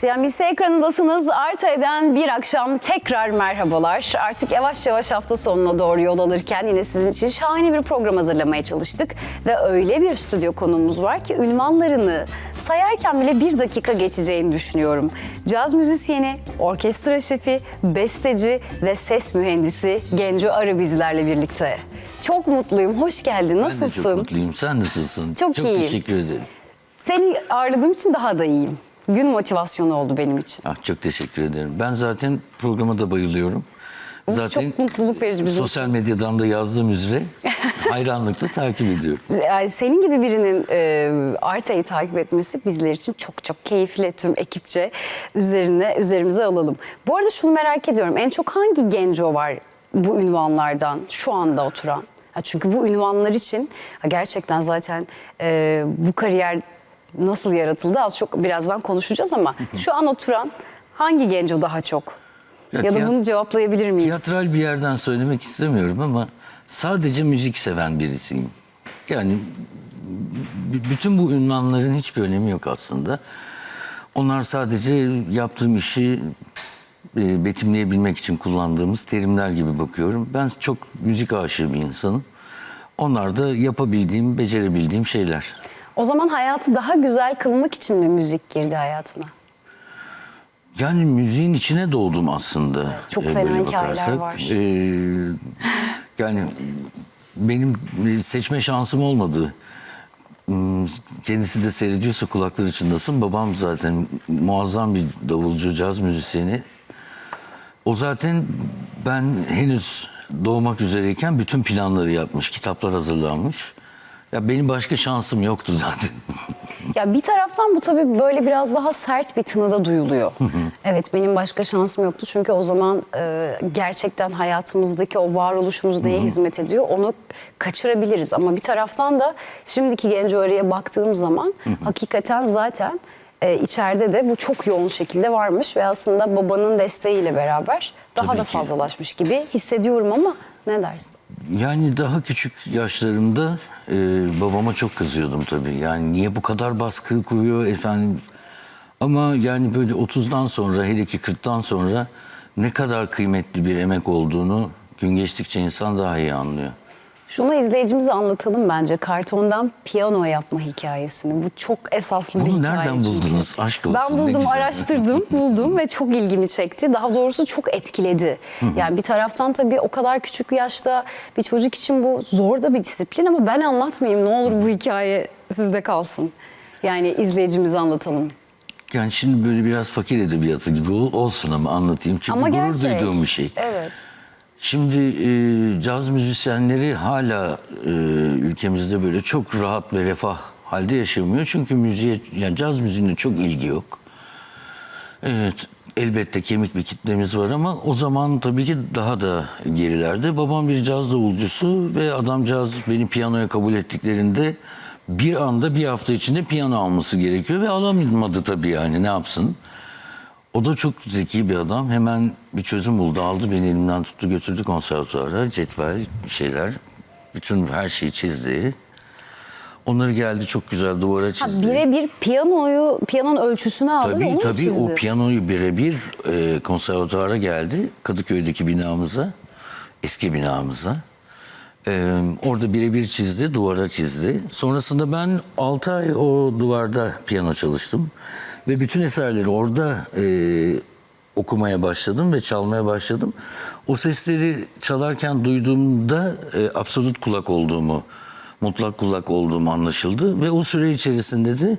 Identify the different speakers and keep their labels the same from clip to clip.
Speaker 1: CNBC ekranındasınız. Artay'den bir akşam tekrar merhabalar. Artık yavaş yavaş hafta sonuna doğru yol alırken yine sizin için şahane bir program hazırlamaya çalıştık. Ve öyle bir stüdyo konuğumuz var ki ünvanlarını sayarken bile bir dakika geçeceğini düşünüyorum. Caz müzisyeni, orkestra şefi, besteci ve ses mühendisi Genco Arı bizlerle birlikte. Çok mutluyum. Hoş geldin.
Speaker 2: Ben de
Speaker 1: Nasılsın?
Speaker 2: çok mutluyum. Sen nasılsın?
Speaker 1: Çok iyiyim.
Speaker 2: teşekkür ederim.
Speaker 1: Seni ağırladığım için daha da iyiyim. Gün motivasyonu oldu benim için.
Speaker 2: Ah, çok teşekkür ederim. Ben zaten programa da bayılıyorum. Zaten
Speaker 1: Çok mutluluk verici bizim
Speaker 2: sosyal medyadan da yazdığım üzere hayranlıkla takip ediyorum.
Speaker 1: Yani senin gibi birinin e, Arta'yı takip etmesi bizler için çok çok keyifli tüm ekipçe üzerine üzerimize alalım. Bu arada şunu merak ediyorum. En çok hangi genco var bu ünvanlardan şu anda oturan? Ha, çünkü bu ünvanlar için gerçekten zaten e, bu kariyer nasıl yaratıldı az çok birazdan konuşacağız ama şu an oturan hangi genco daha çok?
Speaker 2: Ya
Speaker 1: Ya, da bunu cevaplayabilir miyiz?
Speaker 2: Tiyatral bir yerden söylemek istemiyorum ama sadece müzik seven birisiyim. Yani bütün bu ünvanların hiçbir önemi yok aslında. Onlar sadece yaptığım işi e, betimleyebilmek için kullandığımız terimler gibi bakıyorum. Ben çok müzik aşığı bir insanım. Onlar da yapabildiğim, becerebildiğim şeyler.
Speaker 1: O zaman hayatı daha güzel kılmak için mi müzik girdi hayatına?
Speaker 2: Yani müziğin içine doğdum aslında.
Speaker 1: çok
Speaker 2: e,
Speaker 1: fena hikayeler var.
Speaker 2: E, yani benim seçme şansım olmadı. Hmm, Kendisi de seyrediyorsa kulakları çınlasın. Babam zaten muazzam bir davulcu, caz müzisyeni. O zaten ben henüz doğmak üzereyken bütün planları yapmış, kitaplar hazırlanmış. Ya benim başka şansım yoktu zaten.
Speaker 1: Ya bir taraftan bu tabii böyle biraz daha sert bir tınıda duyuluyor. evet benim başka şansım yoktu çünkü o zaman e, gerçekten hayatımızdaki o varoluşumuz neye hizmet ediyor onu kaçırabiliriz. Ama bir taraftan da şimdiki genç öğreye baktığım zaman hakikaten zaten e, içeride de bu çok yoğun şekilde varmış ve aslında babanın desteğiyle beraber daha
Speaker 2: Tabii
Speaker 1: da
Speaker 2: ki.
Speaker 1: fazlalaşmış gibi hissediyorum ama ne dersin?
Speaker 2: Yani daha küçük yaşlarımda e, babama çok kızıyordum tabii. Yani niye bu kadar baskı kuruyor efendim. Ama yani böyle 30'dan sonra hele ki 40'tan sonra ne kadar kıymetli bir emek olduğunu gün geçtikçe insan daha iyi anlıyor.
Speaker 1: Şunu izleyicimize anlatalım bence. Kartondan piyano yapma hikayesini. Bu çok esaslı bir
Speaker 2: Bunu
Speaker 1: hikaye.
Speaker 2: nereden
Speaker 1: çünkü.
Speaker 2: buldunuz? Aşk olsun.
Speaker 1: Ben buldum, araştırdım, buldum ve çok ilgimi çekti. Daha doğrusu çok etkiledi. Yani bir taraftan tabii o kadar küçük yaşta bir çocuk için bu zor da bir disiplin ama ben anlatmayayım. Ne olur bu hikaye sizde kalsın. Yani izleyicimize anlatalım.
Speaker 2: Yani şimdi böyle biraz fakir edebiyatı gibi ol- olsun ama anlatayım. Çünkü
Speaker 1: Ama
Speaker 2: gurur duyduğum bir şey.
Speaker 1: Evet.
Speaker 2: Şimdi e, caz müzisyenleri hala e, ülkemizde böyle çok rahat ve refah halde yaşamıyor. Çünkü müziğe, yani caz müziğine çok ilgi yok. Evet, elbette kemik bir kitlemiz var ama o zaman tabii ki daha da gerilerde. Babam bir caz davulcusu ve adamcağız beni piyanoya kabul ettiklerinde bir anda bir hafta içinde piyano alması gerekiyor ve alamadı tabii yani ne yapsın. O da çok zeki bir adam. Hemen bir çözüm buldu. Aldı beni elimden tuttu götürdü konservatuara. Cetvel bir şeyler. Bütün her şeyi çizdi. Onları geldi çok güzel duvara çizdi.
Speaker 1: birebir piyanoyu, piyanonun ölçüsünü aldı ve onu
Speaker 2: Tabii
Speaker 1: mu
Speaker 2: tabii
Speaker 1: çizdi?
Speaker 2: o piyanoyu birebir e, konservatuara geldi. Kadıköy'deki binamıza, eski binamıza. E, orada birebir çizdi, duvara çizdi. Sonrasında ben 6 ay o duvarda piyano çalıştım. Ve bütün eserleri orada e, okumaya başladım ve çalmaya başladım. O sesleri çalarken duyduğumda e, absolut kulak olduğumu, mutlak kulak olduğum anlaşıldı. Ve o süre içerisinde de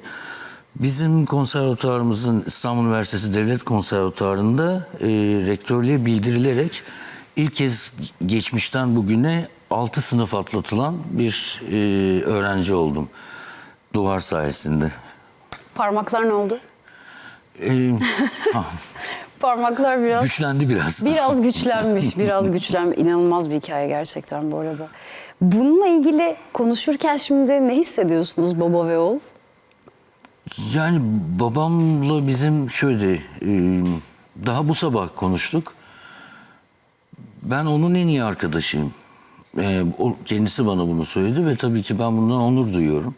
Speaker 2: bizim konservatuarımızın İstanbul Üniversitesi Devlet Konservatuarı'nda e, rektörlüğe bildirilerek ilk kez geçmişten bugüne 6 sınıf atlatılan bir e, öğrenci oldum. Duvar sayesinde.
Speaker 1: Parmaklar ne oldu?
Speaker 2: E, ha,
Speaker 1: Parmaklar biraz...
Speaker 2: güçlendi biraz.
Speaker 1: Biraz güçlenmiş, biraz güçlenmiş. İnanılmaz bir hikaye gerçekten bu arada. Bununla ilgili konuşurken şimdi ne hissediyorsunuz baba ve oğul?
Speaker 2: Yani babamla bizim şöyle e, daha bu sabah konuştuk. Ben onun en iyi arkadaşıyım. E, o, kendisi bana bunu söyledi ve tabii ki ben bundan onur duyuyorum.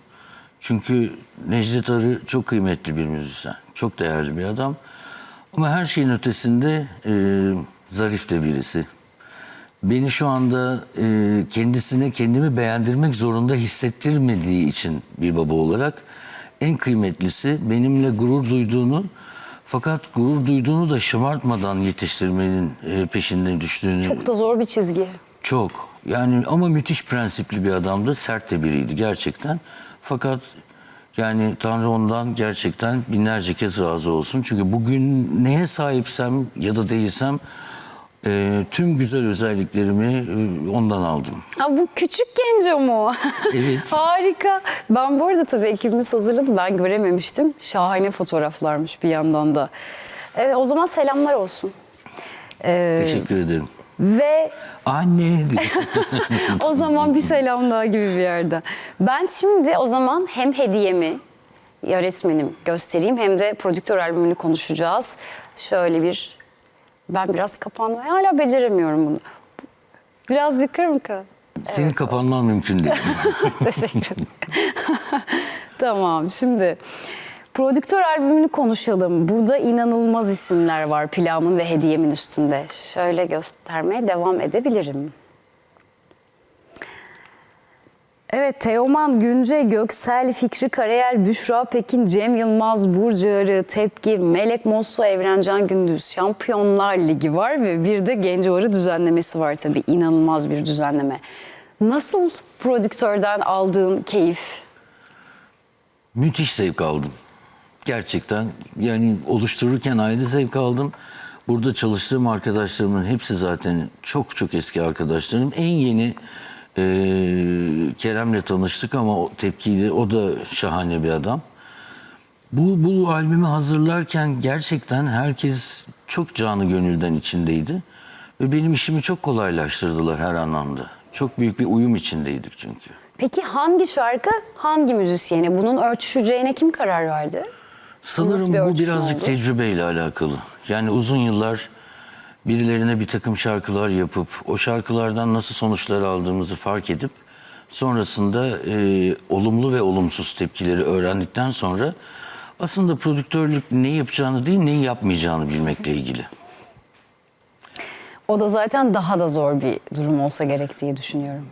Speaker 2: Çünkü Necdet Arı çok kıymetli bir müzisyen. Çok değerli bir adam. Ama her şeyin ötesinde e, zarif de birisi. Beni şu anda e, kendisine kendimi beğendirmek zorunda hissettirmediği için bir baba olarak en kıymetlisi benimle gurur duyduğunu fakat gurur duyduğunu da şımartmadan yetiştirmenin e, peşinden düştüğünü
Speaker 1: Çok da zor bir çizgi.
Speaker 2: Çok. Yani ama müthiş prensipli bir adamdı. Sert de biriydi gerçekten. Fakat yani Tanrı ondan gerçekten binlerce kez razı olsun. Çünkü bugün neye sahipsem ya da değilsem e, tüm güzel özelliklerimi e, ondan aldım.
Speaker 1: Ha bu küçük genco mu?
Speaker 2: Evet.
Speaker 1: Harika. Ben bu arada tabii ekibimiz hazırladı. Ben görememiştim. Şahane fotoğraflarmış bir yandan da. Evet, o zaman selamlar olsun. Ee,
Speaker 2: Teşekkür ederim.
Speaker 1: Ve
Speaker 2: Anne
Speaker 1: o zaman bir selam daha gibi bir yerde. Ben şimdi o zaman hem hediyemi yönetmenim göstereyim hem de prodüktör albümünü konuşacağız. Şöyle bir ben biraz kapanmayı hala beceremiyorum bunu. Biraz yukarı mı kal?
Speaker 2: Senin kapanman mümkün değil.
Speaker 1: Teşekkür ederim. tamam şimdi prodüktör albümünü konuşalım. Burada inanılmaz isimler var planın ve hediyemin üstünde. Şöyle göstermeye devam edebilirim. Evet Teoman, Günce, Göksel, Fikri Karayel, Büşra Pekin, Cem Yılmaz, Burcu Arı, Tepki, Melek Mosso, Evrencan Gündüz, Şampiyonlar Ligi var ve bir de Genco Arı düzenlemesi var tabii. inanılmaz bir düzenleme. Nasıl prodüktörden aldığın keyif?
Speaker 2: Müthiş zevk aldım. Gerçekten yani oluştururken ayrı zevk aldım. Burada çalıştığım arkadaşlarımın hepsi zaten çok çok eski arkadaşlarım. En yeni e, Kerem'le tanıştık ama o tepkiyle o da şahane bir adam. Bu, bu albümü hazırlarken gerçekten herkes çok canı gönülden içindeydi. Ve benim işimi çok kolaylaştırdılar her anlamda. Çok büyük bir uyum içindeydik çünkü.
Speaker 1: Peki hangi şarkı hangi müzisyene bunun örtüşeceğine kim karar verdi?
Speaker 2: Sanırım
Speaker 1: bir
Speaker 2: bu birazcık
Speaker 1: oldu?
Speaker 2: tecrübeyle alakalı. Yani uzun yıllar birilerine bir takım şarkılar yapıp o şarkılardan nasıl sonuçlar aldığımızı fark edip sonrasında e, olumlu ve olumsuz tepkileri öğrendikten sonra aslında prodüktörlük ne yapacağını değil neyi yapmayacağını bilmekle ilgili.
Speaker 1: O da zaten daha da zor bir durum olsa gerek diye düşünüyorum.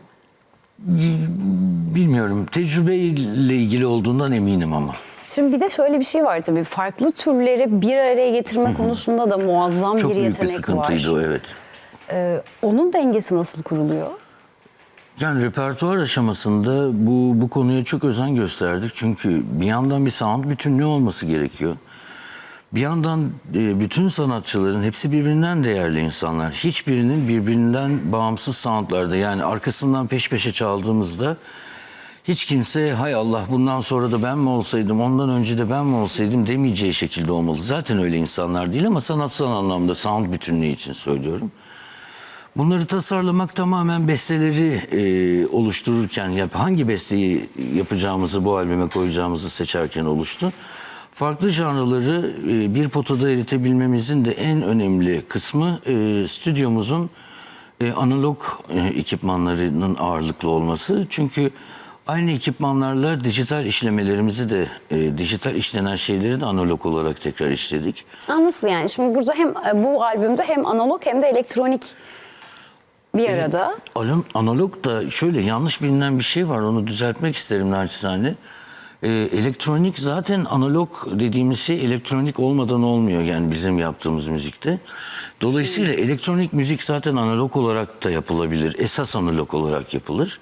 Speaker 2: Bilmiyorum tecrübeyle ilgili olduğundan eminim ama.
Speaker 1: Şimdi bir de şöyle bir şey var tabii. Farklı türleri bir araya getirme konusunda da muazzam
Speaker 2: Çok
Speaker 1: bir
Speaker 2: büyük bir
Speaker 1: yetenek
Speaker 2: sıkıntıydı
Speaker 1: var.
Speaker 2: o evet.
Speaker 1: Ee, onun dengesi nasıl kuruluyor?
Speaker 2: Yani repertuar aşamasında bu, bu konuya çok özen gösterdik. Çünkü bir yandan bir sound bütünlüğü olması gerekiyor. Bir yandan e, bütün sanatçıların hepsi birbirinden değerli insanlar. Hiçbirinin birbirinden bağımsız soundlarda yani arkasından peş peşe çaldığımızda hiç kimse hay Allah bundan sonra da ben mi olsaydım, ondan önce de ben mi olsaydım demeyeceği şekilde olmalı. Zaten öyle insanlar değil ama sanatsal anlamda sound bütünlüğü için söylüyorum. Bunları tasarlamak tamamen besteleri e, oluştururken, yap, hangi besteyi yapacağımızı, bu albüme koyacağımızı seçerken oluştu. Farklı janraları e, bir potada eritebilmemizin de en önemli kısmı e, stüdyomuzun e, analog e, ekipmanlarının ağırlıklı olması. Çünkü aynı ekipmanlarla dijital işlemelerimizi de, e, dijital işlenen şeyleri de analog olarak tekrar işledik.
Speaker 1: Nasıl yani? Şimdi burada hem e, bu albümde hem analog hem de elektronik bir arada.
Speaker 2: Alın, analog da şöyle yanlış bilinen bir şey var onu düzeltmek isterim naçizane. Ee, elektronik zaten analog dediğimiz şey elektronik olmadan olmuyor yani bizim yaptığımız müzikte. Dolayısıyla elektronik müzik zaten analog olarak da yapılabilir. Esas analog olarak yapılır.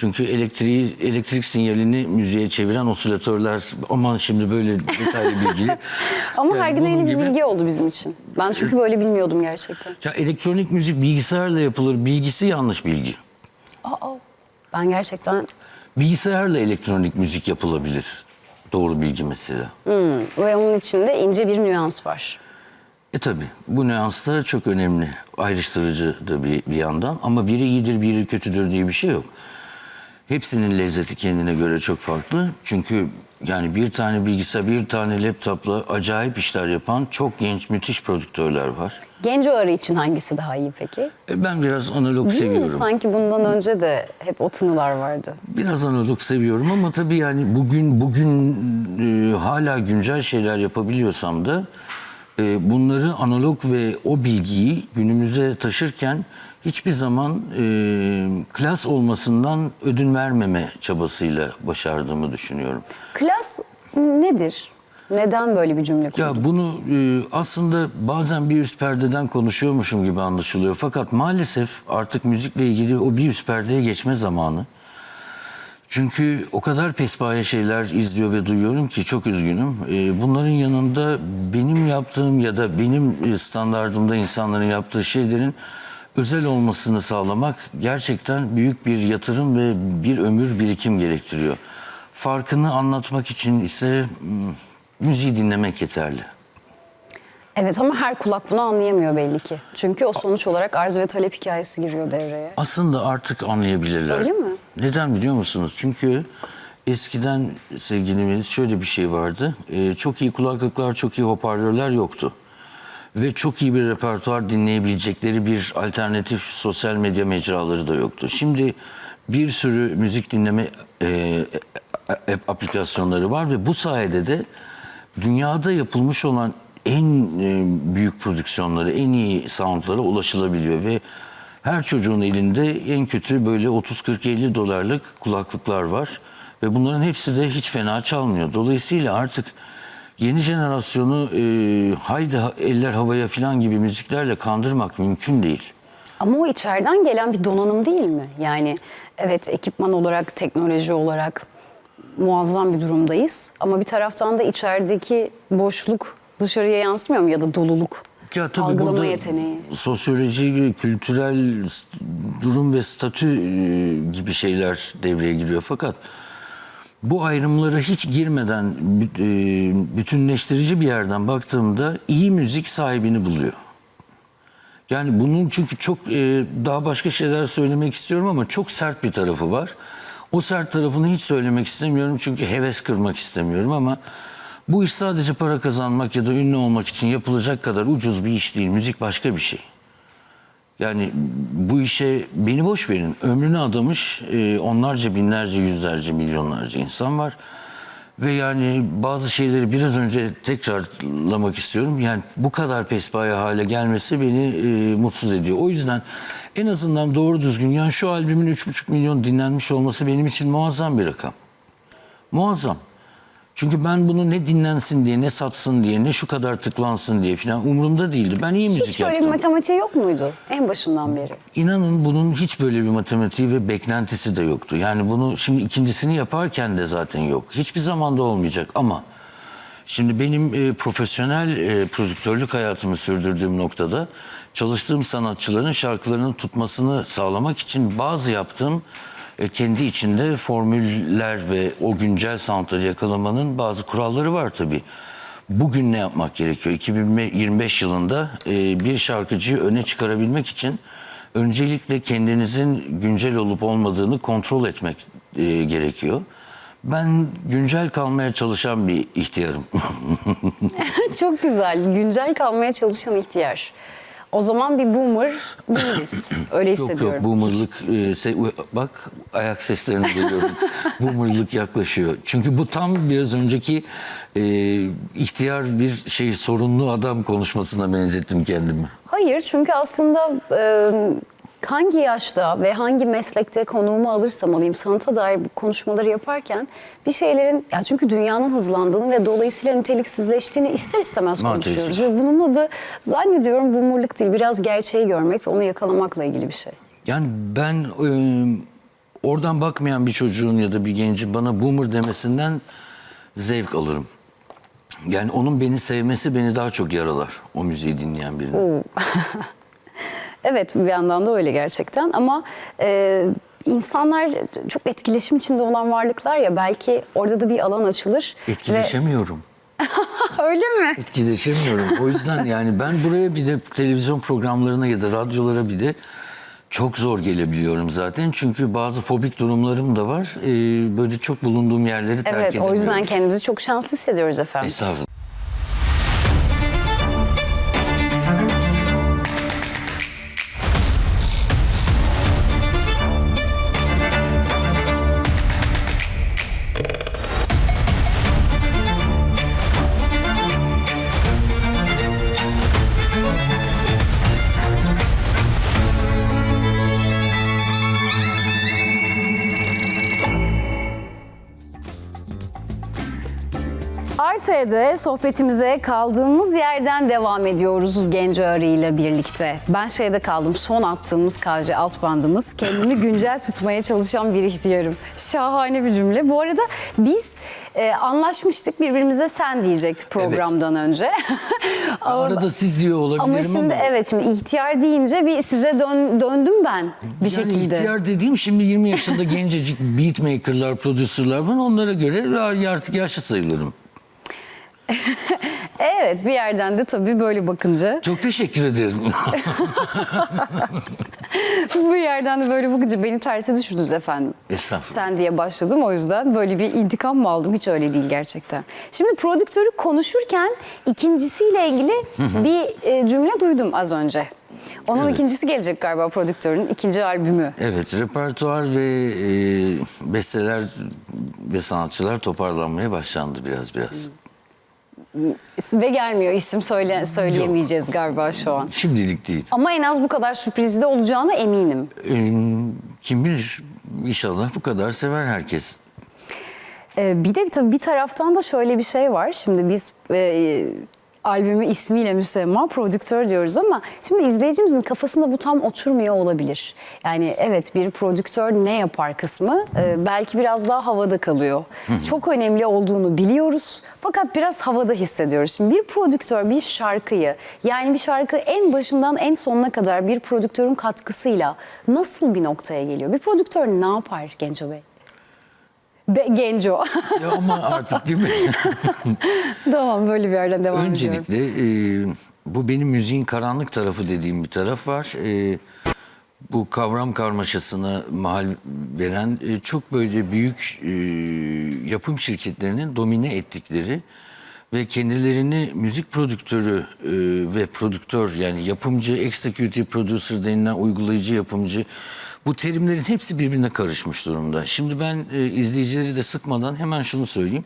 Speaker 2: Çünkü elektriği, elektrik sinyalini müziğe çeviren osilatörler aman şimdi böyle detaylı bilgi.
Speaker 1: Ama
Speaker 2: Yani
Speaker 1: her gün yeni bir
Speaker 2: gibi-
Speaker 1: bilgi oldu bizim için. Ben çünkü böyle bilmiyordum gerçekten.
Speaker 2: Ya elektronik müzik bilgisayarla yapılır. Bilgisi yanlış bilgi.
Speaker 1: Aa, ben gerçekten
Speaker 2: Bilgisayarla elektronik müzik yapılabilir. Doğru bilgi mesela.
Speaker 1: hmm, ve onun içinde ince bir nüans var.
Speaker 2: E tabi bu nüans da çok önemli. Ayrıştırıcı da bir, bir yandan ama biri iyidir biri kötüdür diye bir şey yok. Hepsinin lezzeti kendine göre çok farklı. Çünkü yani bir tane bilgisayar, bir tane laptopla acayip işler yapan çok genç, müthiş prodüktörler var.
Speaker 1: Genç arı için hangisi daha iyi peki?
Speaker 2: E, Ben biraz analog
Speaker 1: Değil mi?
Speaker 2: seviyorum.
Speaker 1: Sanki bundan önce de hep o tınılar vardı.
Speaker 2: Biraz analog seviyorum ama tabii yani bugün bugün e, hala güncel şeyler yapabiliyorsam da e, bunları analog ve o bilgiyi günümüze taşırken hiçbir zaman e, klas olmasından ödün vermeme çabasıyla başardığımı düşünüyorum.
Speaker 1: Klas nedir? Neden böyle bir cümle kurdun?
Speaker 2: Ya bunu e, aslında bazen bir üst perdeden konuşuyormuşum gibi anlaşılıyor. Fakat maalesef artık müzikle ilgili o bir üst perdeye geçme zamanı. Çünkü o kadar pespaye şeyler izliyor ve duyuyorum ki çok üzgünüm. Bunların yanında benim yaptığım ya da benim standardımda insanların yaptığı şeylerin özel olmasını sağlamak gerçekten büyük bir yatırım ve bir ömür birikim gerektiriyor. Farkını anlatmak için ise hmm, müziği dinlemek yeterli.
Speaker 1: Evet ama her kulak bunu anlayamıyor belli ki. Çünkü o sonuç olarak arz ve talep hikayesi giriyor devreye.
Speaker 2: Aslında artık anlayabilirler.
Speaker 1: Öyle mi?
Speaker 2: Neden biliyor musunuz? Çünkü eskiden sevgili Melis şöyle bir şey vardı. Ee, çok iyi kulaklıklar, çok iyi hoparlörler yoktu. Ve çok iyi bir repertuar dinleyebilecekleri bir alternatif sosyal medya mecraları da yoktu. Şimdi bir sürü müzik dinleme e, e, aplikasyonları var ve bu sayede de dünyada yapılmış olan en e, büyük prodüksiyonları, en iyi soundlara ulaşılabiliyor ve her çocuğun elinde en kötü böyle 30 40 50 dolarlık kulaklıklar var ve bunların hepsi de hiç fena çalmıyor. Dolayısıyla artık yeni jenerasyonu e, haydi ha- eller havaya falan gibi müziklerle kandırmak mümkün değil.
Speaker 1: Ama o içeriden gelen bir donanım değil mi? Yani evet ekipman olarak, teknoloji olarak muazzam bir durumdayız. Ama bir taraftan da içerideki boşluk dışarıya yansımıyor mu ya da doluluk?
Speaker 2: Ya tabii
Speaker 1: Algılama
Speaker 2: burada
Speaker 1: yeteneği.
Speaker 2: sosyoloji, kültürel durum ve statü e, gibi şeyler devreye giriyor. Fakat bu ayrımlara hiç girmeden e, bütünleştirici bir yerden baktığımda iyi müzik sahibini buluyor. Yani bunun çünkü çok e, daha başka şeyler söylemek istiyorum ama çok sert bir tarafı var. O sert tarafını hiç söylemek istemiyorum çünkü heves kırmak istemiyorum ama bu iş sadece para kazanmak ya da ünlü olmak için yapılacak kadar ucuz bir iş değil. Müzik başka bir şey. Yani bu işe beni boş verin. Ömrünü adamış e, onlarca, binlerce, yüzlerce, milyonlarca insan var. Ve yani bazı şeyleri biraz önce tekrarlamak istiyorum. Yani bu kadar pespaye hale gelmesi beni e, mutsuz ediyor. O yüzden en azından doğru düzgün yani şu albümün 3,5 milyon dinlenmiş olması benim için muazzam bir rakam. Muazzam. Çünkü ben bunu ne dinlensin diye, ne satsın diye, ne şu kadar tıklansın diye falan umurumda değildi. Ben iyi müzik
Speaker 1: Hiç böyle
Speaker 2: yaptım.
Speaker 1: bir matematiği yok muydu en başından beri?
Speaker 2: İnanın bunun hiç böyle bir matematiği ve beklentisi de yoktu. Yani bunu şimdi ikincisini yaparken de zaten yok. Hiçbir zamanda olmayacak ama şimdi benim e, profesyonel e, prodüktörlük hayatımı sürdürdüğüm noktada çalıştığım sanatçıların şarkılarının tutmasını sağlamak için bazı yaptığım kendi içinde formüller ve o güncel soundları yakalamanın bazı kuralları var tabii. Bugün ne yapmak gerekiyor? 2025 yılında e, bir şarkıcıyı öne çıkarabilmek için öncelikle kendinizin güncel olup olmadığını kontrol etmek e, gerekiyor. Ben güncel kalmaya çalışan bir ihtiyarım.
Speaker 1: Çok güzel. Güncel kalmaya çalışan ihtiyar. O zaman bir boomer değiliz. Öyle
Speaker 2: yok
Speaker 1: hissediyorum.
Speaker 2: yok boomerlık e, se- bak ayak seslerini duyuyorum. boomerlık yaklaşıyor. Çünkü bu tam biraz önceki e, ihtiyar bir şey sorunlu adam konuşmasına benzettim kendimi.
Speaker 1: Hayır çünkü aslında e, hangi yaşta ve hangi meslekte konuğumu alırsam alayım sanata dair bu konuşmaları yaparken bir şeylerin ya çünkü dünyanın hızlandığını ve dolayısıyla niteliksizleştiğini ister istemez konuşuyoruz. Ve bunun adı zannediyorum boomerlık değil biraz gerçeği görmek ve onu yakalamakla ilgili bir şey.
Speaker 2: Yani ben e, oradan bakmayan bir çocuğun ya da bir gencin bana boomer demesinden zevk alırım. Yani onun beni sevmesi beni daha çok yaralar o müziği dinleyen birinin.
Speaker 1: Evet bir yandan da öyle gerçekten ama e, insanlar çok etkileşim içinde olan varlıklar ya belki orada da bir alan açılır.
Speaker 2: Etkileşemiyorum.
Speaker 1: Ve... öyle mi?
Speaker 2: Etkileşemiyorum. O yüzden yani ben buraya bir de televizyon programlarına ya da radyolara bir de çok zor gelebiliyorum zaten. Çünkü bazı fobik durumlarım da var. Ee, böyle çok bulunduğum yerleri terk
Speaker 1: Evet
Speaker 2: edemiyorum.
Speaker 1: o yüzden kendimizi çok şanslı hissediyoruz efendim.
Speaker 2: Estağfurullah.
Speaker 1: Arta'da sohbetimize kaldığımız yerden devam ediyoruz Genco Arı ile birlikte. Ben şeyde kaldım, son attığımız KC alt bandımız kendini güncel tutmaya çalışan bir ihtiyarım. Şahane bir cümle. Bu arada biz e, anlaşmıştık birbirimize sen diyecektik programdan önce. Ama-
Speaker 2: Arada siz diyor olabilirim
Speaker 1: Ama
Speaker 2: ama.
Speaker 1: şimdi evet şimdi ihtiyar deyince bir size dön- döndüm ben bir
Speaker 2: yani
Speaker 1: şekilde.
Speaker 2: ihtiyar dediğim şimdi 20 yaşında gencecik beatmakerlar, prodüserler var. Onlara göre artık yaşlı sayılırım.
Speaker 1: Evet bir yerden de tabii böyle bakınca
Speaker 2: Çok teşekkür ederim.
Speaker 1: bu yerden de böyle bakınca beni terse düşürdünüz efendim.
Speaker 2: Estağfurullah.
Speaker 1: Sen diye başladım o yüzden böyle bir intikam mı aldım hiç öyle değil gerçekten. Şimdi prodüktörü konuşurken ikincisiyle ilgili bir e, cümle duydum az önce. Onun
Speaker 2: Evet.
Speaker 1: ikincisi gelecek galiba prodüktörün ikinci albümü.
Speaker 2: Evet, repertuar ve e, besteler ve sanatçılar toparlanmaya başlandı biraz biraz.
Speaker 1: Ve gelmiyor isim söyle, söyleyemeyeceğiz galiba şu an.
Speaker 2: Şimdilik değil.
Speaker 1: Ama en az bu kadar sürprizli olacağına eminim.
Speaker 2: Kim bilir inşallah bu kadar sever herkes.
Speaker 1: Ee, bir de tabii bir taraftan da şöyle bir şey var. Şimdi biz e, albümü ismiyle müsemma prodüktör diyoruz ama şimdi izleyicimizin kafasında bu tam oturmuyor olabilir. Yani evet bir prodüktör ne yapar kısmı e, belki biraz daha havada kalıyor. Çok önemli olduğunu biliyoruz fakat biraz havada hissediyoruz. Şimdi bir prodüktör bir şarkıyı yani bir şarkı en başından en sonuna kadar bir prodüktörün katkısıyla nasıl bir noktaya geliyor? Bir prodüktör ne yapar Genco Bey? Be, Genco.
Speaker 2: Ya ama artık değil mi?
Speaker 1: tamam böyle bir yerden devam ediyorum.
Speaker 2: Öncelikle e, bu benim müziğin karanlık tarafı dediğim bir taraf var. E, bu kavram karmaşasına mahal veren e, çok böyle büyük e, yapım şirketlerinin domine ettikleri ve kendilerini müzik prodüktörü e, ve prodüktör yani yapımcı, executive producer denilen uygulayıcı yapımcı bu terimlerin hepsi birbirine karışmış durumda. Şimdi ben e, izleyicileri de sıkmadan hemen şunu söyleyeyim.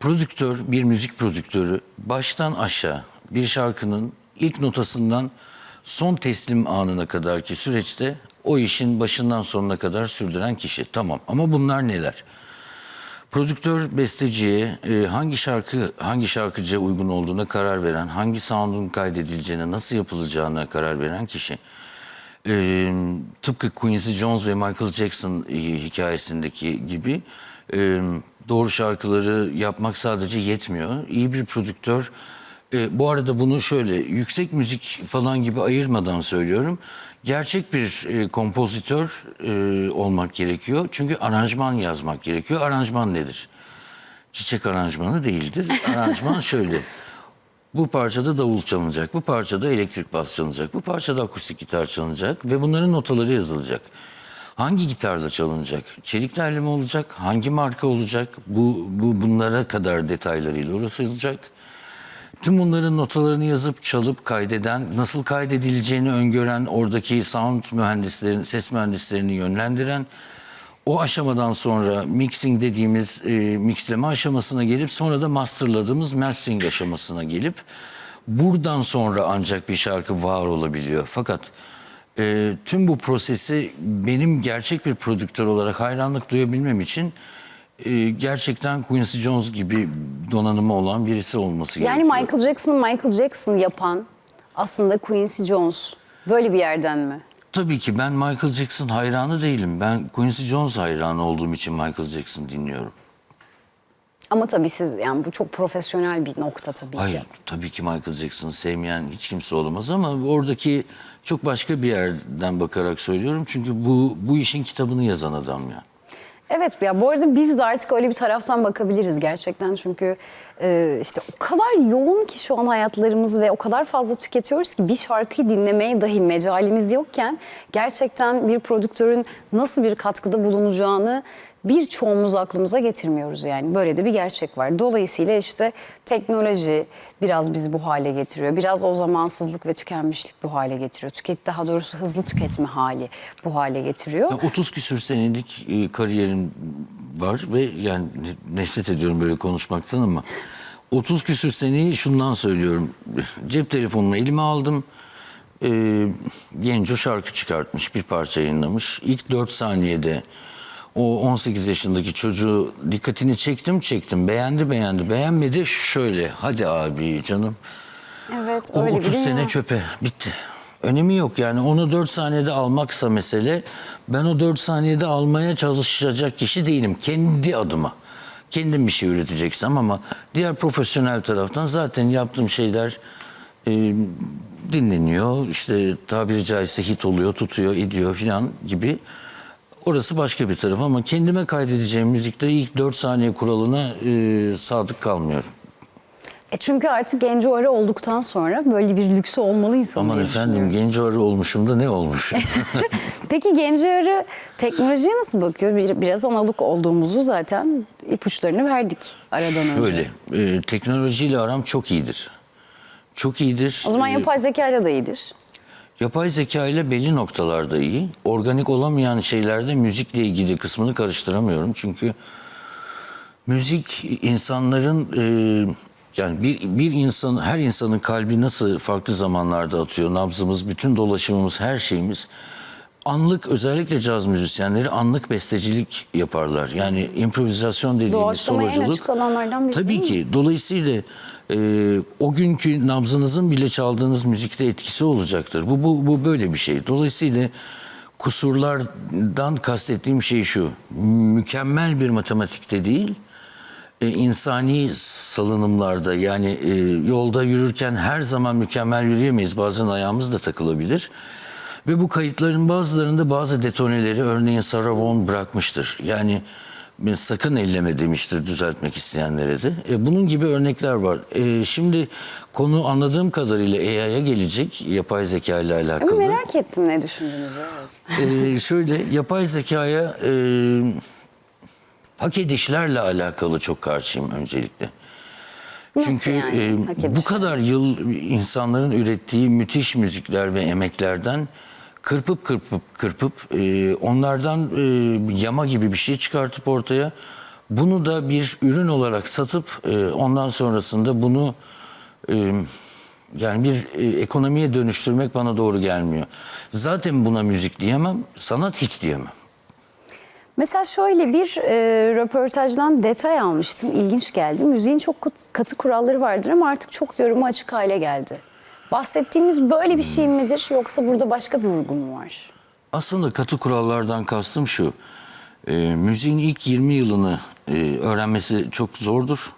Speaker 2: Prodüktör, bir müzik prodüktörü baştan aşağı bir şarkının ilk notasından son teslim anına kadarki süreçte o işin başından sonuna kadar sürdüren kişi. Tamam ama bunlar neler? Prodüktör besteciye e, hangi şarkı hangi şarkıcıya uygun olduğuna karar veren, hangi sound'un kaydedileceğine, nasıl yapılacağına karar veren kişi. E, tıpkı Quincy Jones ve Michael Jackson hikayesindeki gibi e, doğru şarkıları yapmak sadece yetmiyor. İyi bir prodüktör e, bu arada bunu şöyle yüksek müzik falan gibi ayırmadan söylüyorum. Gerçek bir e, kompozitör e, olmak gerekiyor. Çünkü aranjman yazmak gerekiyor. Aranjman nedir? Çiçek aranjmanı değildir. Aranjman şöyle. Bu parçada davul çalınacak, bu parçada elektrik bas çalınacak, bu parçada akustik gitar çalınacak ve bunların notaları yazılacak. Hangi gitarla çalınacak? Çelik telli mi olacak? Hangi marka olacak? Bu, bu bunlara kadar detaylarıyla uğraşılacak. Tüm bunların notalarını yazıp çalıp kaydeden, nasıl kaydedileceğini öngören, oradaki sound mühendislerin, ses mühendislerini yönlendiren, o aşamadan sonra mixing dediğimiz e, mixleme aşamasına gelip sonra da masterladığımız mastering aşamasına gelip buradan sonra ancak bir şarkı var olabiliyor. Fakat e, tüm bu prosesi benim gerçek bir prodüktör olarak hayranlık duyabilmem için e, gerçekten Quincy Jones gibi donanımı olan birisi olması
Speaker 1: Yani
Speaker 2: gerekiyor.
Speaker 1: Michael Jackson'ı Michael Jackson yapan aslında Quincy Jones. Böyle bir yerden mi?
Speaker 2: Tabii ki ben Michael Jackson hayranı değilim. Ben Quincy Jones hayranı olduğum için Michael Jackson dinliyorum.
Speaker 1: Ama tabii siz yani bu çok profesyonel bir nokta tabii
Speaker 2: Hayır,
Speaker 1: ki.
Speaker 2: tabii ki Michael Jackson'ı sevmeyen hiç kimse olamaz ama oradaki çok başka bir yerden bakarak söylüyorum. Çünkü bu bu işin kitabını yazan adam ya.
Speaker 1: Evet ya bu arada biz de artık öyle bir taraftan bakabiliriz gerçekten. Çünkü e, işte o kadar yoğun ki şu an hayatlarımız ve o kadar fazla tüketiyoruz ki bir şarkıyı dinlemeye dahi mecalimiz yokken gerçekten bir prodüktörün nasıl bir katkıda bulunacağını birçoğumuz aklımıza getirmiyoruz yani. Böyle de bir gerçek var. Dolayısıyla işte teknoloji biraz bizi bu hale getiriyor. Biraz o zamansızlık ve tükenmişlik bu hale getiriyor. Tüket daha doğrusu hızlı tüketme hali bu hale getiriyor.
Speaker 2: Ya 30 küsür senelik e, kariyerim var ve yani ne- nefret ediyorum böyle konuşmaktan ama 30 küsür seneyi şundan söylüyorum. Cep telefonunu elime aldım. E, Genco şarkı çıkartmış, bir parça yayınlamış. İlk 4 saniyede o 18 yaşındaki çocuğu dikkatini çektim çektim. Beğendi beğendi beğenmedi. Şöyle hadi abi canım.
Speaker 1: Evet
Speaker 2: O
Speaker 1: öyle
Speaker 2: 30
Speaker 1: bir
Speaker 2: sene
Speaker 1: dünya.
Speaker 2: çöpe bitti. Önemi yok yani onu 4 saniyede almaksa mesele ben o 4 saniyede almaya çalışacak kişi değilim kendi adıma. Kendim bir şey üreteceksem ama diğer profesyonel taraftan zaten yaptığım şeyler e, dinleniyor. İşte tabiri caizse hit oluyor, tutuyor, ediyor filan gibi. Orası başka bir taraf ama kendime kaydedeceğim müzikte ilk 4 saniye kuralına e, sadık kalmıyorum.
Speaker 1: E çünkü artık genç arı olduktan sonra böyle bir lüksü olmalı insanın.
Speaker 2: Aman efendim genç arı olmuşum da ne olmuş?
Speaker 1: Peki genç arı teknolojiye nasıl bakıyor? Bir- biraz analog olduğumuzu zaten ipuçlarını verdik aradan önce.
Speaker 2: Şöyle, e, teknolojiyle aram çok iyidir. Çok iyidir.
Speaker 1: O zaman
Speaker 2: E,
Speaker 1: yapay zeka ile de iyidir.
Speaker 2: Yapay zeka ile belli noktalarda iyi. Organik olamayan şeylerde müzikle ilgili kısmını karıştıramıyorum. Çünkü müzik insanların e, yani bir, bir insan her insanın kalbi nasıl farklı zamanlarda atıyor. Nabzımız, bütün dolaşımımız, her şeyimiz anlık özellikle caz müzisyenleri anlık bestecilik yaparlar. Yani improvizasyon dediğimiz
Speaker 1: Doğaçlamaya en açık alanlardan biri
Speaker 2: Tabii
Speaker 1: değil mi?
Speaker 2: ki. Dolayısıyla e, o günkü nabzınızın bile çaldığınız müzikte etkisi olacaktır. Bu, bu, bu böyle bir şey. Dolayısıyla kusurlardan kastettiğim şey şu. Mükemmel bir matematikte değil, e, insani salınımlarda yani e, yolda yürürken her zaman mükemmel yürüyemeyiz. Bazen ayağımız da takılabilir. Ve bu kayıtların bazılarında bazı detoneleri örneğin Sarah Vaughan bırakmıştır. Yani ben sakın elleme demiştir düzeltmek isteyenlere de. E, bunun gibi örnekler var. E, şimdi konu anladığım kadarıyla AI'ya gelecek yapay zeka ile
Speaker 1: Ama
Speaker 2: alakalı.
Speaker 1: merak ettim ne düşündüğünüzü. Evet.
Speaker 2: Ee, şöyle yapay zekaya e, hak edişlerle alakalı çok karşıyım öncelikle.
Speaker 1: Nasıl
Speaker 2: Çünkü
Speaker 1: yani,
Speaker 2: e, bu kadar yıl insanların ürettiği müthiş müzikler ve emeklerden kırpıp kırpıp kırpıp e, onlardan e, yama gibi bir şey çıkartıp ortaya bunu da bir ürün olarak satıp e, ondan sonrasında bunu e, yani bir e, ekonomiye dönüştürmek bana doğru gelmiyor. Zaten buna müzik diyemem, sanat hiç diyemem.
Speaker 1: Mesela şöyle bir e, röportajdan detay almıştım. İlginç geldi. Müziğin çok katı kuralları vardır ama artık çok yoruma açık hale geldi. Bahsettiğimiz böyle bir şey midir yoksa burada başka bir vurgu mu var?
Speaker 2: Aslında katı kurallardan kastım şu. E, müziğin ilk 20 yılını e, öğrenmesi çok zordur.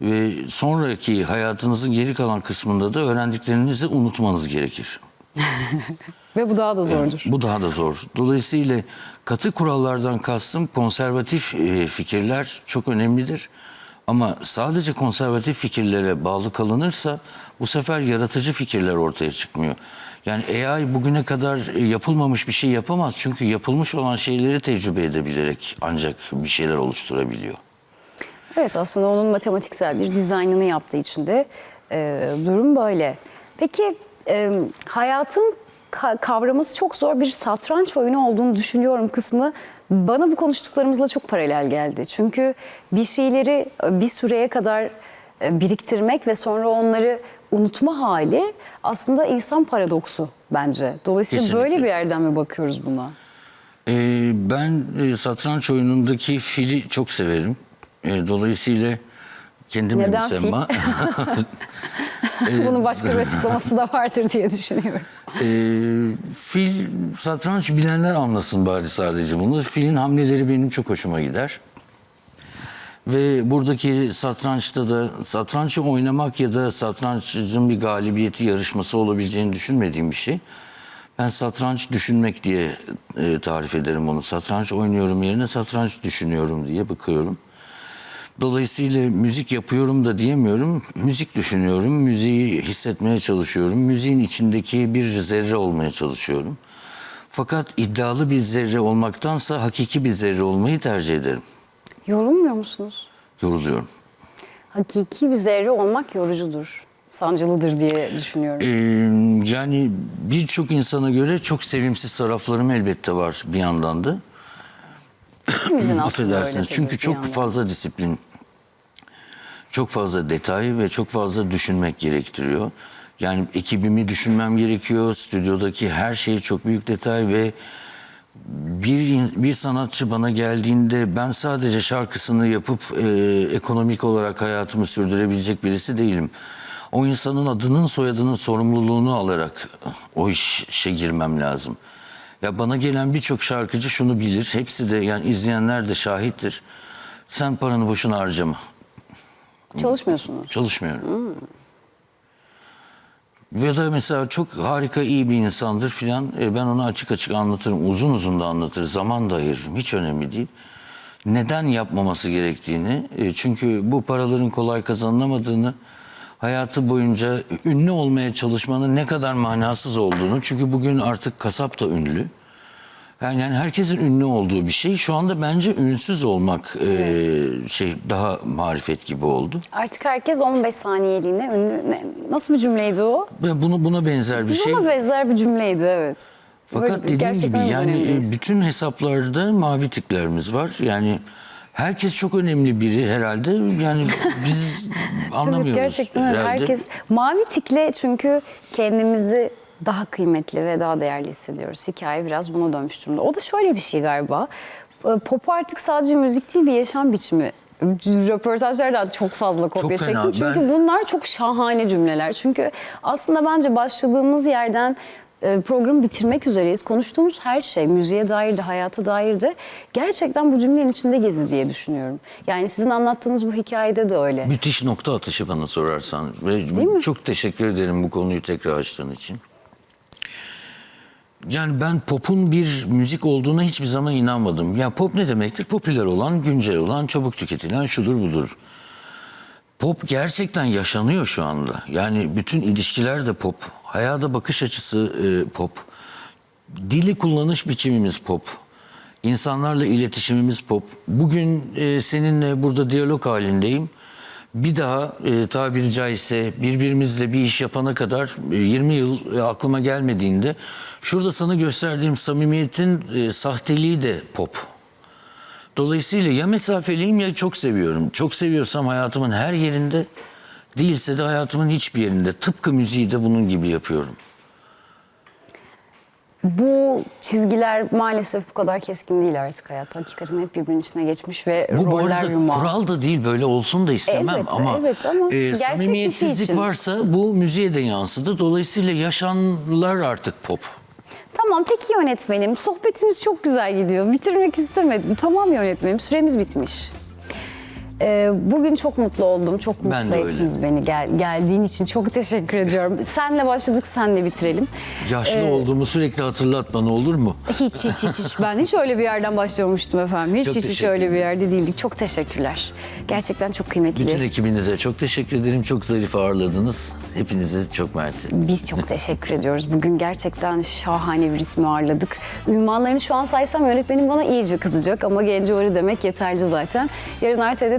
Speaker 2: Ve sonraki hayatınızın geri kalan kısmında da öğrendiklerinizi unutmanız gerekir.
Speaker 1: Ve bu daha da zordur.
Speaker 2: Bu daha da zor. Dolayısıyla katı kurallardan kastım konservatif e, fikirler çok önemlidir. Ama sadece konservatif fikirlere bağlı kalınırsa bu sefer yaratıcı fikirler ortaya çıkmıyor. Yani AI bugüne kadar e, yapılmamış bir şey yapamaz. Çünkü yapılmış olan şeyleri tecrübe edebilerek ancak bir şeyler oluşturabiliyor.
Speaker 1: Evet aslında onun matematiksel bir dizaynını yaptığı için de e, durum böyle. Peki e, hayatın ka- kavraması çok zor bir satranç oyunu olduğunu düşünüyorum kısmı bana bu konuştuklarımızla çok paralel geldi. Çünkü bir şeyleri e, bir süreye kadar e, biriktirmek ve sonra onları unutma hali aslında insan paradoksu bence. Dolayısıyla
Speaker 2: Kesinlikle.
Speaker 1: böyle bir yerden mi bakıyoruz buna?
Speaker 2: Ee, ben e, satranç oyunundaki fili çok severim. E, dolayısıyla kendim de
Speaker 1: Neden
Speaker 2: müsemma.
Speaker 1: Bunun başka bir açıklaması da vardır diye düşünüyorum.
Speaker 2: Ee, fil satranç bilenler anlasın bari sadece bunu. Filin hamleleri benim çok hoşuma gider. Ve buradaki satrançta da satrançı oynamak ya da satrançın bir galibiyeti yarışması olabileceğini düşünmediğim bir şey. Ben satranç düşünmek diye e, tarif ederim onu. Satranç oynuyorum yerine satranç düşünüyorum diye bakıyorum. Dolayısıyla müzik yapıyorum da diyemiyorum. Müzik düşünüyorum, müziği hissetmeye çalışıyorum. Müziğin içindeki bir zerre olmaya çalışıyorum. Fakat iddialı bir zerre olmaktansa hakiki bir zerre olmayı tercih ederim.
Speaker 1: Yorulmuyor musunuz?
Speaker 2: Yoruluyorum.
Speaker 1: Hakiki bir zerre olmak yorucudur. Sancılıdır diye düşünüyorum.
Speaker 2: Ee, yani birçok insana göre çok sevimsiz taraflarım elbette var bir yandan da.
Speaker 1: Hepimizin aslında
Speaker 2: Affedersiniz. Çünkü çok
Speaker 1: yandan.
Speaker 2: fazla disiplin, çok fazla detay ve çok fazla düşünmek gerektiriyor. Yani ekibimi düşünmem gerekiyor. Stüdyodaki her şey çok büyük detay ve bir bir sanatçı bana geldiğinde ben sadece şarkısını yapıp e, ekonomik olarak hayatımı sürdürebilecek birisi değilim. O insanın adının soyadının sorumluluğunu alarak o işe girmem lazım. Ya bana gelen birçok şarkıcı şunu bilir. Hepsi de yani izleyenler de şahittir. Sen paranı boşuna harcama.
Speaker 1: Çalışmıyorsunuz.
Speaker 2: Çalışmıyorum. Ya da mesela çok harika iyi bir insandır filan. E, ben ona açık açık anlatırım. Uzun uzun da anlatır. Zaman da ayırırım. Hiç önemli değil. Neden yapmaması gerektiğini. e, çünkü bu paraların kolay kazanılamadığını, hayatı boyunca ünlü olmaya çalışmanın ne kadar manasız olduğunu. Çünkü bugün artık kasap da ünlü. Yani, yani herkesin ünlü olduğu bir şey. Şu anda bence ünsüz olmak e, şey daha marifet gibi oldu.
Speaker 1: Artık herkes 15 saniyeliğine ünlü. ne- nasıl bir cümleydi o?
Speaker 2: Bunu buna benzer bir şey.
Speaker 1: Buna benzer bir cümleydi evet.
Speaker 2: Fakat
Speaker 1: Böyle
Speaker 2: dediğim gibi yani
Speaker 1: önemliyiz.
Speaker 2: e, bütün hesaplarda mavi tiklerimiz var. Yani herkes çok önemli biri herhalde. Yani biz anlamıyoruz.
Speaker 1: Evet, gerçekten
Speaker 2: herhalde.
Speaker 1: Herkes mavi tikle çünkü kendimizi daha kıymetli ve daha değerli hissediyoruz. Hikaye biraz buna dönmüş durumda. O da şöyle bir şey galiba. E, Pop artık sadece müzik değil bir yaşam biçimi. Röportajlardan çok fazla kopya
Speaker 2: Çok fena.
Speaker 1: çektim. Çünkü
Speaker 2: Ben-
Speaker 1: bunlar çok şahane cümleler. Çünkü aslında bence başladığımız yerden e, programı bitirmek üzereyiz. Konuştuğumuz her şey müziğe dair de hayata dair de gerçekten bu cümlenin içinde gezi diye düşünüyorum. Yani sizin anlattığınız bu hikayede de öyle.
Speaker 2: Müthiş nokta atışı bana sorarsan. Ve
Speaker 1: mi?
Speaker 2: çok teşekkür ederim bu konuyu tekrar açtığın için. Yani ben popun bir müzik olduğuna hiçbir zaman inanmadım. Ya pop ne demektir? Popüler olan, güncel olan, çabuk tüketilen şudur budur. Pop gerçekten yaşanıyor şu anda. Yani bütün ilişkiler de pop. Hayata bakış açısı e, pop. Dili kullanış biçimimiz pop. İnsanlarla iletişimimiz pop. Bugün e, seninle burada diyalog halindeyim. Bir daha e, tabiri caizse birbirimizle bir iş yapana kadar e, 20 yıl e, aklıma gelmediğinde şurada sana gösterdiğim samimiyetin e, sahteliği de pop. Dolayısıyla ya mesafeliyim ya çok seviyorum. Çok seviyorsam hayatımın her yerinde, değilse de hayatımın hiçbir yerinde. Tıpkı müziği de bunun gibi yapıyorum.
Speaker 1: Bu çizgiler maalesef bu kadar keskin değil artık hayatta. Hakikaten hep birbirinin içine geçmiş ve
Speaker 2: Bu bu
Speaker 1: roller
Speaker 2: arada
Speaker 1: yumağı.
Speaker 2: kural da değil böyle olsun da istemem
Speaker 1: Elbette,
Speaker 2: ama,
Speaker 1: evet ama
Speaker 2: e,
Speaker 1: şey
Speaker 2: samimiyetsizlik
Speaker 1: için.
Speaker 2: varsa bu müziğe de yansıdı. Dolayısıyla yaşanlar artık pop.
Speaker 1: Tamam peki yönetmenim. Sohbetimiz çok güzel gidiyor. Bitirmek istemedim. Tamam yönetmenim süremiz bitmiş. Ee, bugün çok mutlu oldum. Çok
Speaker 2: Ben
Speaker 1: mutlu
Speaker 2: öyle.
Speaker 1: ettiniz beni. Gel, geldiğin için çok teşekkür ediyorum. Senle başladık, senle bitirelim.
Speaker 2: Yaşlı
Speaker 1: Ee,
Speaker 2: olduğumu sürekli hatırlatma ne olur mu?
Speaker 1: Hiç hiç hiç hiç. Ben hiç öyle bir yerden başlamamıştım efendim. Hiç
Speaker 2: Çok
Speaker 1: hiç hiç öyle bir yerde değildik. Çok teşekkürler. Gerçekten çok kıymetli.
Speaker 2: Bütün ekibinize çok teşekkür ederim. Çok zarif ağırladınız. Hepinize çok mersi.
Speaker 1: Biz çok teşekkür ediyoruz. Bugün gerçekten şahane bir ismi ağırladık. Ünvanlarını şu an saysam yönetmenim bana iyice kızacak ama Genci Ori demek yeterli zaten. Yarın RT'de